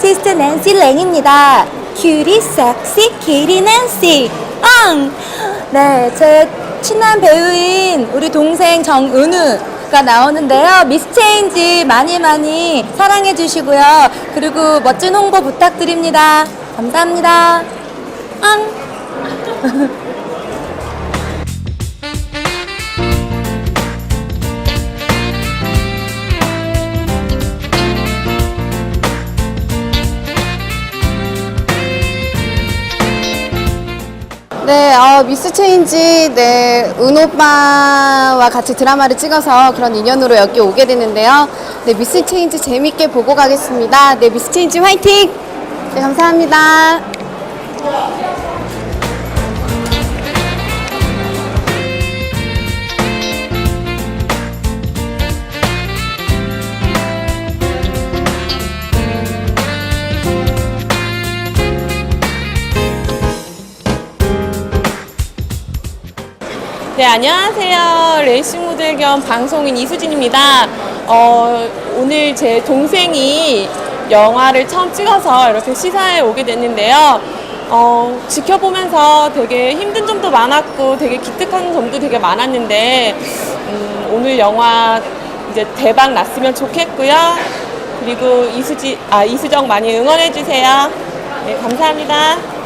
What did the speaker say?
아티스트 낸시 랭입니다. 큐리 섹시 키리 낸시. 앙! 네, 제 친한 배우인 우리 동생 정은우가 나오는데요. 미스체인지 많이 많이 사랑해 주시고요. 그리고 멋진 홍보 부탁드립니다. 감사합니다. 앙! 네, 어, 미스 체인지, 네, 은 오빠와 같이 드라마를 찍어서 그런 인연으로 여기 오게 됐는데요. 네, 미스 체인지 재밌게 보고 가겠습니다. 네, 미스 체인지 화이팅! 네, 감사합니다. 네, 안녕하세요. 레이싱 모델 겸 방송인 이수진입니다. 어, 오늘 제 동생이 영화를 처음 찍어서 이렇게 시사에 오게 됐는데요. 어, 지켜보면서 되게 힘든 점도 많았고 되게 기특한 점도 되게 많았는데 음, 오늘 영화 이제 대박 났으면 좋겠고요. 그리고 이수지 아 이수정 많이 응원해 주세요. 네, 감사합니다.